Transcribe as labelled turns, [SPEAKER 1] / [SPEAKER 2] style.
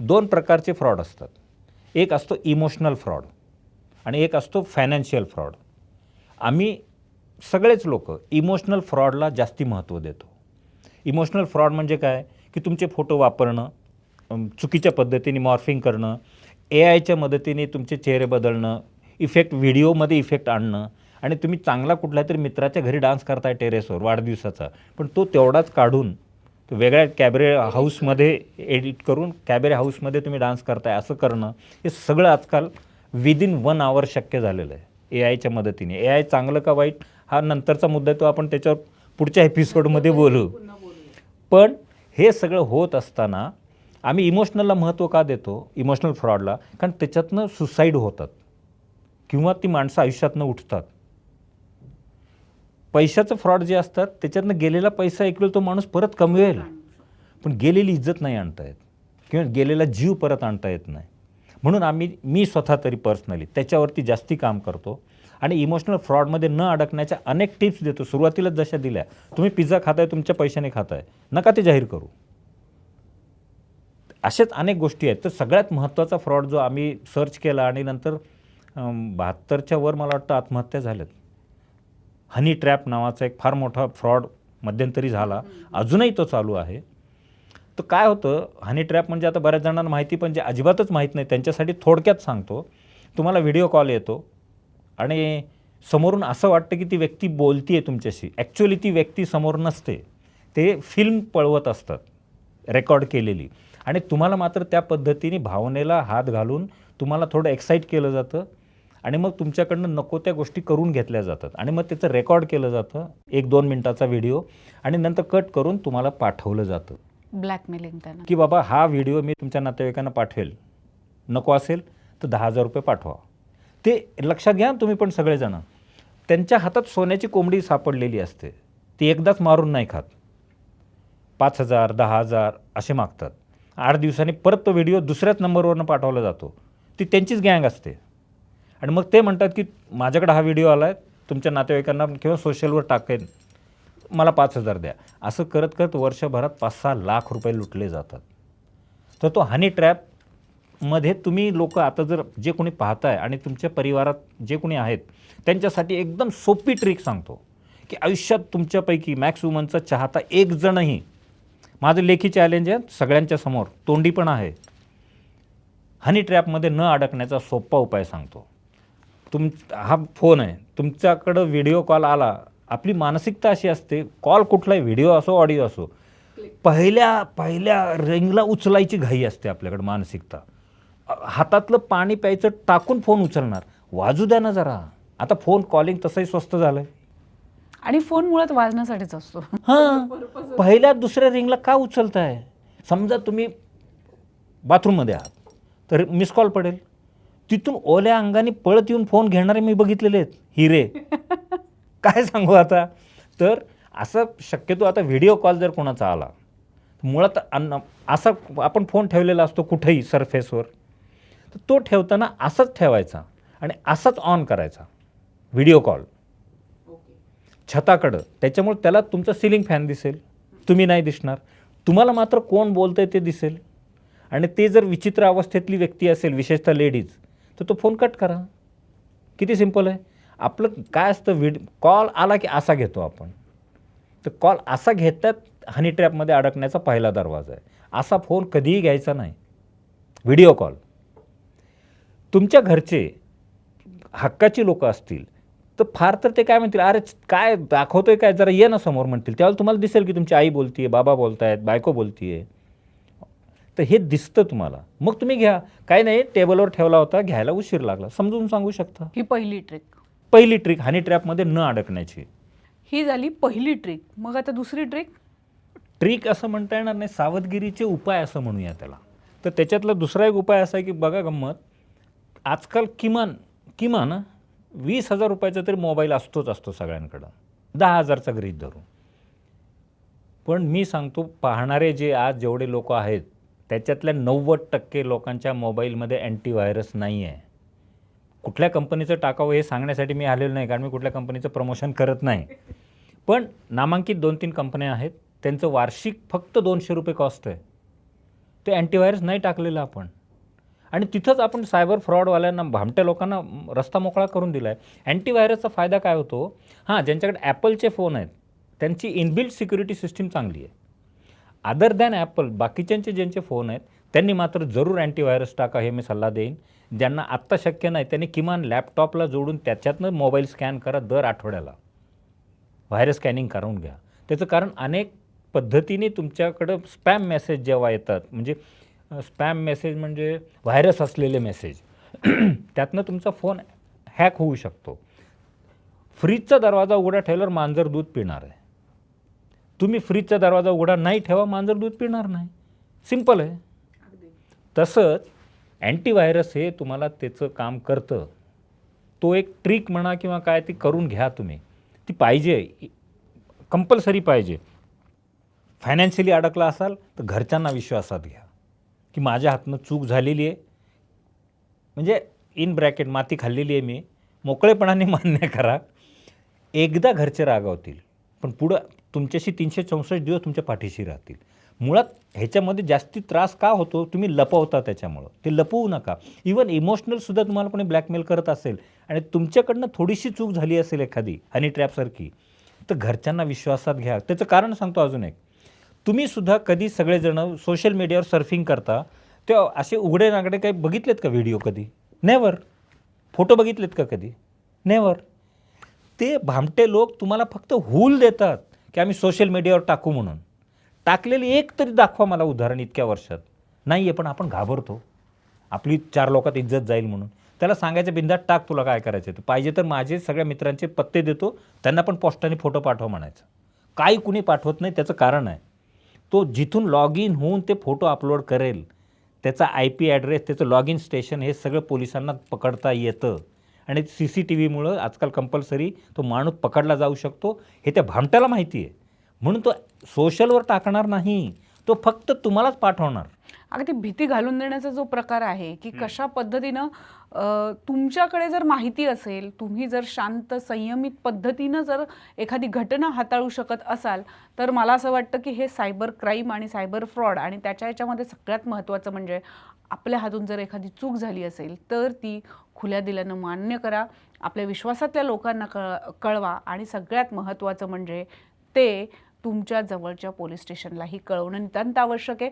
[SPEAKER 1] दोन प्रकारचे फ्रॉड असतात. एक असतो इमोशनल फ्रॉड आणि एक असतो फायनान्शियल फ्रॉड. आम्ही सगळेच लोक इमोशनल फ्रॉडला जास्ती महत्त्व देतो. इमोशनल फ्रॉड म्हणजे काय? की तुमचे फोटो वापरणं चुकीच्या पद्धतीने मॉर्फिंग करणं ए आयच्या मदतीने तुमचे चेहरे बदलणं इफेक्ट व्हिडिओमध्ये इफेक्ट आणणं आणि तुम्ही चांगला कुठल्या तरी मित्राच्या घरी डान्स करताय टेरेसवर वाढदिवसाचा पण तो तेवढाच काढून वेगळ्या कॅबरे हाऊसमध्ये एडिट करून कॅबरे हाऊसमध्ये तुम्ही डान्स करताय असं करणं हे सगळं आजकाल विदिन वन आवर शक्य झालेलं आहे ए आयच्या मदतीने. ए आय चांगलं का वाईट हा नंतरचा मुद्दा आहे, तो आपण त्याच्यावर पुढच्या एपिसोडमध्ये बोलू. पण हे सगळं होत असताना आम्ही इमोशनलला महत्त्व का देतो? इमोशनल फ्रॉडला. कारण त्याच्यातनं सुसाईड होतात. किंवा ती माणसं आयुष्यातनं उठतात. पैशाचं फ्रॉड जे असतात त्याच्यातनं गेलेला पैसा एक वेळ तो माणूस परत कमवेल. पण गेलेली इज्जत नाही आणता येत. किंवा गेलेला जीव परत आणता येत नाही. म्हणून आम्ही मी स्वतः तरी पर्सनली त्याच्यावरती जास्ती काम करतो. आणि इमोशनल फ्रॉडमध्ये न अडकण्याच्या अनेक टिप्स देतो. सुरुवातीलाच जशा दिल्या तुम्ही पिझ्झा खाताय तुमच्या पैशाने खाताय. नका ते जाहीर करू. अशाच अनेक गोष्टी आहेत. तर सगळ्यात महत्त्वाचा फ्रॉड जो आम्ही सर्च केला आणि नंतर बहात्तरच्या वर मला वाटतं आत्महत्या झाल्यात. हनी ट्रॅप नावाचा एक फार मोठा फ्रॉड मध्यंतरी झाला. अजूनही तो चालू आहे. तर काय होतं हनी ट्रॅप म्हणजे आता बऱ्याच जणांना माहिती पण जे अजिबातच माहीत नाही त्यांच्यासाठी थोडक्यात सांगतो. तुम्हाला व्हिडिओ कॉल येतो आणि समोरून असं वाटतं की ती व्यक्ती बोलती आहे तुमच्याशी. ॲक्च्युअली ती व्यक्ती समोर नसते. ते फिल्म पळवत असतात रेकॉर्ड केलेली. आणि तुम्हाला मात्र त्या पद्धतीने भावनेला हात घालून तुम्हाला थोडं एक्साईट केलं जातं. आणि मग तुमच्याकडनं नको त्या गोष्टी करून घेतल्या जातात. आणि मग त्याचं रेकॉर्ड केलं जातं एक दोन मिनटाचा व्हिडिओ आणि नंतर कट करून तुम्हाला पाठवलं जातं.
[SPEAKER 2] ब्लॅकमेलिंग त्यांना.
[SPEAKER 1] की बाबा हा व्हिडिओ मी तुमच्या नातेवाईकांना पाठवेल. नको असेल तर दहा हजार रुपये पाठवा. ते लक्षात घ्या तुम्ही पण सगळेजणं. त्यांच्या हातात सोन्याची कोंबडी सापडलेली असते. ती एकदाच मारून नाही खात. पाच हजार दहा हजार असे मागतात. आठ दिवसांनी परत तो व्हिडिओ दुसऱ्याच नंबरवरनं पाठवला जातो. ती त्यांचीच गँग असते. आणि मग ते म्हणतात की माझ्याकडे हा व्हिडिओ आला आहे तुमच्या नातेवाईकांना किंवा सोशलवर टाकेन मला पाच हजार द्या. असं करत करत वर्षभरात पाच सहा लाख रुपये लुटले जातात. तर तो हनी ट्रॅपमध्ये तुम्ही लोक आता जर जे कोणी पाहताय आणि तुमच्या परिवारात जे कोणी आहेत त्यांच्यासाठी एकदम सोपी ट्रिक सांगतो की आयुष्यात तुमच्यापैकी मॅक्स वुमनचा चाहता एक जणही माझं लेखी चॅलेंज आहे सगळ्यांच्या समोर तोंडी पण आहे. हनी ट्रॅपमध्ये न अडकण्याचा सोपा उपाय सांगतो. तुम हा फोन आहे. तुमच्याकडं व्हिडिओ कॉल आला. आपली मानसिकता अशी असते कॉल कुठलाही व्हिडिओ असो ऑडिओ असो पहिल्या पहिल्या रिंगला उचलायची घाई असते आपल्याकडं मानसिकता. हातातलं पाणी प्यायचं टाकून फोन उचलणार. वाजू द्या ना जरा. आता फोन कॉलिंग तसंही स्वस्त झालं आहे
[SPEAKER 2] आणि फोन मुळात वाजण्यासाठीच असतो.
[SPEAKER 1] हां. पहिल्या दुसऱ्या रिंगला का उचलताय? समजा तुम्ही बाथरूममध्ये आहात तर मिस कॉल पडेल. तिथून ओल्या अंगाने पळत येऊन फोन घेणारे मी बघितलेले आहेत हिरे. काय सांगू आता? तर असं शक्यतो आता व्हिडिओ कॉल जर कोणाचा आला मुळात अन्न असा आपण फोन ठेवलेला असतो कुठेही सरफेसवर तर तो ठेवताना असाच ठेवायचा आणि असाच ऑन करायचा व्हिडिओ कॉल छताकडं. त्याच्यामुळे त्याला तुमचा सिलिंग फॅन दिसेल. तुम्ही नाही दिसणार. तुम्हाला मात्र कोण बोलतंय ते दिसेल. आणि ते जर विचित्र अवस्थेतली व्यक्ती असेल विशेषतः लेडीज तर तो फोन कट करा. किती सिंपल आहे. आपलं काय असतं व्हिड कॉल आला की असा घेतो आपण. तर कॉल असा घेतात हनी ट्रॅपमध्ये अडकण्याचा पहिला दरवाजा आहे. असा फोन कधीही घ्यायचा नाही. व्हिडिओ कॉल तुमच्या घरचे हक्काची लोकं असतील तर फार तर ते काय म्हणतील अरे काय दाखवतोय काय? जरा ये ना समोर म्हणतील. त्यावेळेला तुम्हाला दिसेल की तुमची आई बोलतीये बाबा बोलतायत बायको बोलतीये. तर हे दिसतं तुम्हाला. मग तुम्ही घ्या. काय नाही टेबलवर ठेवला होता घ्यायला उशीर लागला. समजून सांगू शकता.
[SPEAKER 2] ही पहिली ट्रिक
[SPEAKER 1] पहिली ट्रिक हनी ट्रॅपमध्ये न अडकण्याची.
[SPEAKER 2] ही झाली पहिली ट्रिक मग आता दुसरी ट्रिक
[SPEAKER 1] ट्रिक असं म्हणता येणार नाही. सावधगिरीचे उपाय असं म्हणूया त्याला. तर त्याच्यातला दुसरा एक उपाय असा आहे की बघा गंमत. आजकाल किमान किमान वीस हजार रुपयाचा तरी मोबाईल असतोच असतो सगळ्यांकडं. दहा हजारचा गृहीत धरून. पण मी सांगतो पाहणारे जे आज जेवढे लोक आहेत त्याच्यातल्या नव्वद टक्के लोकांच्या मोबाईलमध्ये अँटीव्हायरस नाही आहे कुठल्या कंपनीचं टाकावं हे सांगण्यासाठी मी आलेलो नाही कारण मी कुठल्या कंपनीचं प्रमोशन करत नाही. पण नामांकित दोन तीन कंपन्या आहेत त्यांचं वार्षिक फक्त दोनशे रुपये कॉस्ट आहे. ते अँटीव्हायरस नाही टाकलेलं आपण. आणि तिथंच आपण सायबर फ्रॉडवाल्यांना भामट्या लोकांना रस्ता मोकळा करून दिला आहे अँटीव्हायरसचा फायदा काय होतो? हां ज्यांच्याकडे ॲपलचे फोन आहेत त्यांची इनबिल्ट सिक्युरिटी सिस्टीम चांगली आहे. अदर दॅन ॲपल बाकीच्यांचे ज्यांचे फोन आहेत त्यांनी मात्र जरूर अँटीव्हायरस टाका हे मी सल्ला देईन. ज्यांना आत्ता शक्य नाही त्यांनी किमान लॅपटॉपला जोडून त्याच्यातनं मोबाईल स्कॅन करा दर आठवड्याला. व्हायरस स्कॅनिंग करून घ्या. त्याचं कारण अनेक पद्धतीने तुमच्याकडं स्पॅम मेसेज जेव्हा येतात म्हणजे स्पॅम मेसेज म्हणजे व्हायरस असलेले मेसेज त्यातनं तुमचा फोन हॅक होऊ शकतो. फ्रीजचा दरवाजा उघडा ठेवल्यावर मांजर दूध पिणार आहे. तुम्ही फ्रीजचा दरवाजा उघडा नाही ठेवा मांजर दूध पिणार नाही. सिंपल आहे. तसंच अँटीव्हायरस हे तुम्हाला त्याचं काम करतं. तो एक ट्रिक म्हणा किंवा काय ती करून घ्या तुम्ही. ती पाहिजे. कंपल्सरी पाहिजे. फायनान्शियली अडकला असाल तर घरच्यांना विश्वासात घ्या. की माझ्या हातनं चूक झालेली आहे. म्हणजे इन ब्रॅकेट माती खाल्लेली आहे मी. मोकळेपणाने मान्य करा. एकदा घरचे रागावतील. पण पुढं तुमच्याशी तीनशे चौसष्ट दिवस तुमच्या पाठीशी राहतील. मुळात ह्याच्यामध्ये जास्ती त्रास का होतो? तुम्ही लपवता त्याच्यामुळं. ते लपवू नका. इवन इमोशनलसुद्धा तुम्हाला कोणी ब्लॅकमेल करत असेल आणि तुमच्याकडनं थोडीशी चूक झाली असेल एखादी हनी ट्रॅपसारखी तर घरच्यांना विश्वासात घ्या. त्याचं कारण सांगतो अजून एक. तुम्हीसुद्धा कधी सगळेजणं सोशल मीडियावर सर्फिंग करता ते असे उघडे नागडे काही बघितलेत का व्हिडिओ कधी? नेवर फोटो बघितलेत का कधी? नेवर ते भामटे लोक तुम्हाला फक्त हूल देतात. की आम्ही सोशल मीडियावर टाकू म्हणून. टाकलेली एक तरी दाखवा मला उदाहरण इतक्या वर्षात. नाही आहे पण आपण घाबरतो. आपली चार लोकात इज्जत जाईल म्हणून. त्याला सांगायचं बिंदात टाक तुला काय करायचं ते. पाहिजे तर माझे सगळ्या मित्रांचे पत्ते देतो. त्यांना पण पोस्टाने फोटो पाठव म्हणायचं. काही कुणी पाठवत नाही त्याचं कारण आहे. तो जिथून लॉग इन होऊन ते फोटो अपलोड करेल त्याचा आय पी ॲड्रेस त्याचं लॉग इन स्टेशन हे सगळं पोलिसांना पकडता येतं. आणि सी सी टी व्हीमुळं आजकाल कंपल्सरी तो माणूस पकडला जाऊ शकतो. हे त्या भामट्याला माहिती आहे. म्हणून तो सोशलवर टाकणार नाही. तो फक्त तुम्हालाच पाठवणार.
[SPEAKER 2] अगं ती भीती घालून देण्याचा जो प्रकार आहे की कशा पद्धतीनं तुमच्याकडे जर माहिती असेल तुम्ही जर शांत संयमित पद्धतीनं जर एखादी घटना हाताळू शकत असाल तर मला असं वाटतं की हे सायबर क्राईम आणि सायबर फ्रॉड आणि त्याच्या याच्यामध्ये सगळ्यात महत्त्वाचं म्हणजे आपल्या हातून जर एखादी चूक झाली असेल तर ती खुल्या दिल्यानं मान्य करा. आपल्या विश्वासातल्या लोकांना कळ कळवा आणि सगळ्यात महत्त्वाचं म्हणजे ते तुमच्या जवळच्या पोलीस स्टेशनलाही कळवणं नितांत आवश्यक आहे.